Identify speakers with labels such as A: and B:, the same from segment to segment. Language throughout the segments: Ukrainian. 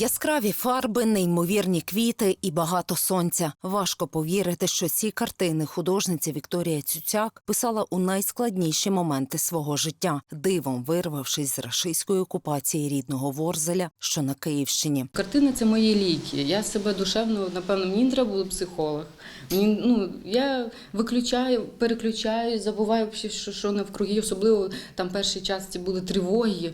A: Яскраві фарби, неймовірні квіти і багато сонця. Важко повірити, що ці картини художниця Вікторія Цюцяк писала у найскладніші моменти свого життя, дивом вирвавшись з рашистської окупації рідного Ворзеля, що на Київщині.
B: Картини це мої ліки. Я себе душевно, напевно, мені треба було психолог. Мені, ну, я виключаю, переключаю, забуваю, що, що навкруги, особливо там перший час ці були тривоги.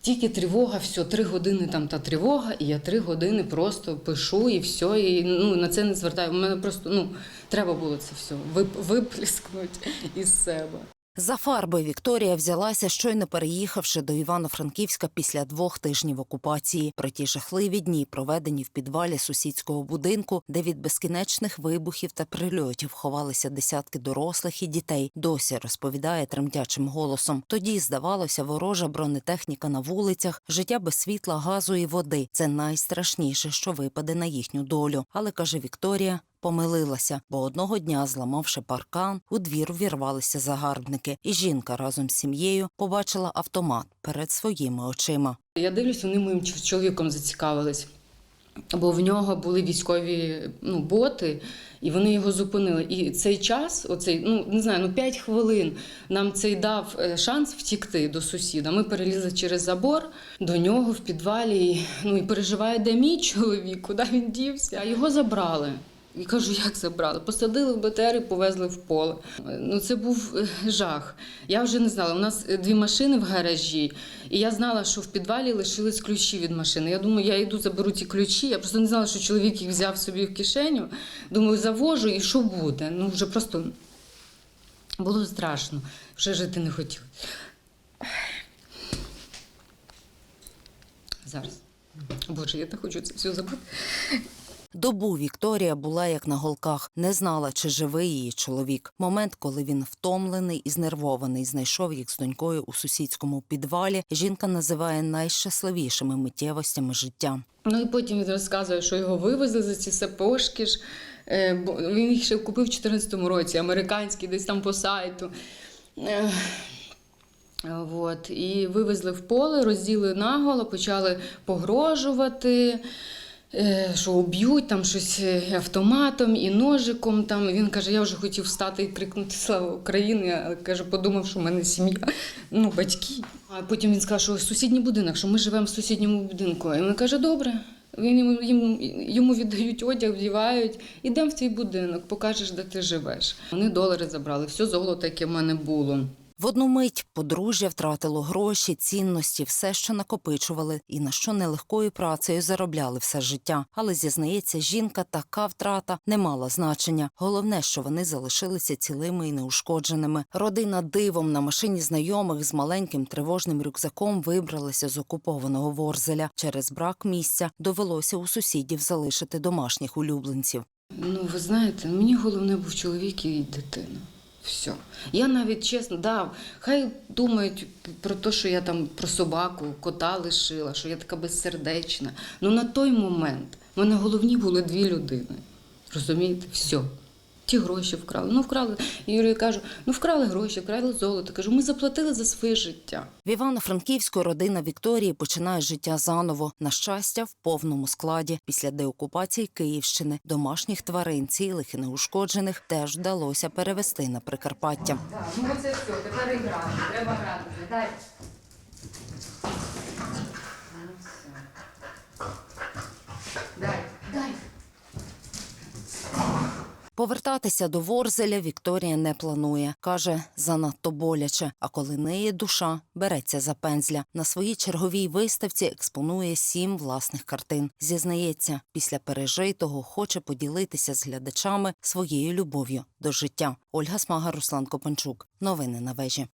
B: Тільки тривога, все, три години там та тривога, і я три години просто пишу і все, і ну, на це не звертаю. У мене просто ну, треба було це все вип- виплескнути із себе.
A: За фарби Вікторія взялася, щойно переїхавши до Івано-Франківська після двох тижнів окупації. Про ті жахливі дні, проведені в підвалі сусідського будинку, де від безкінечних вибухів та прильотів ховалися десятки дорослих і дітей, досі розповідає тремтячим голосом. Тоді, здавалося, ворожа бронетехніка на вулицях, життя без світла, газу і води це найстрашніше, що випаде на їхню долю. Але каже Вікторія, Помилилася, бо одного дня, зламавши паркан, у двір вірвалися загарбники, і жінка разом з сім'єю побачила автомат перед своїми очима.
B: Я дивлюсь, вони моїм чоловіком зацікавились. Бо в нього були військові ну, боти, і вони його зупинили. І цей час, оцей, ну не знаю, ну 5 хвилин нам цей дав е, шанс втікти до сусіда. Ми перелізли через забор до нього в підвалі. Ну і переживає, де мій чоловік, куди він дівся. А його забрали. І кажу, як забрали? Посадили в БТР і повезли в поле. Ну це був е, жах. Я вже не знала. У нас е, дві машини в гаражі, і я знала, що в підвалі лишились ключі від машини. Я думаю, я йду, заберу ті ключі. Я просто не знала, що чоловік їх взяв собі в кишеню. Думаю, завожу і що буде? Ну вже просто було страшно. Вже жити не хотіла. Зараз. Боже, я так хочу це все забути.
A: Добу Вікторія була як на голках, не знала, чи живий її чоловік. Момент, коли він втомлений і знервований, знайшов їх з донькою у сусідському підвалі. Жінка називає найщасливішими миттєвостями життя.
B: Ну і потім він розказує, що його вивезли за ці сапожки ж. Е, бо Він їх ще купив у 2014 році, американські, десь там по сайту. Е, От. І вивезли в поле, розділи наголо, почали погрожувати, що уб'ють там щось е, автоматом і ножиком. Там. Він каже, я вже хотів встати і крикнути Слава Україні, але каже, подумав, що в мене сім'я, ну, батьки. А потім він сказав, що сусідній будинок, що ми живемо в сусідньому будинку. І він каже, добре. Він йому, йому віддають одяг, вдівають, ідемо в твій будинок, покажеш, де ти живеш. Вони долари забрали, все золото, яке в мене було.
A: В одну мить подружжя втратило гроші, цінності, все, що накопичували, і на що нелегкою працею заробляли все життя. Але зізнається, жінка така втрата не мала значення. Головне, що вони залишилися цілими і неушкодженими. Родина дивом на машині знайомих з маленьким тривожним рюкзаком вибралася з окупованого Ворзеля. Через брак місця довелося у сусідів залишити домашніх улюбленців.
B: Ну, ви знаєте, мені головне був чоловік і дитина. Все. Я навіть чесно, да, хай думають про те, що я там про собаку, кота лишила, що я така безсердечна. Ну на той момент в мене головні були дві людини. Розумієте, все. Ті гроші вкрали. Ну, вкрали. І Юрію кажу, ну вкрали гроші, вкрали золото. Кажу, ми заплатили за своє життя.
A: В Івано-Франківську родина Вікторії починає життя заново. На щастя, в повному складі. Після деокупації Київщини домашніх тварин, цілих і неушкоджених, теж вдалося перевести на Прикарпаття.
B: Так, ну це все, тепер і грати. Треба грати. Дай,
A: Повертатися до Ворзеля Вікторія не планує. Каже, занадто боляче. А коли неї душа, береться за пензля. На своїй черговій виставці експонує сім власних картин. Зізнається, після пережитого хоче поділитися з глядачами своєю любов'ю до життя. Ольга Смага, Руслан Копанчук. Новини на вежі.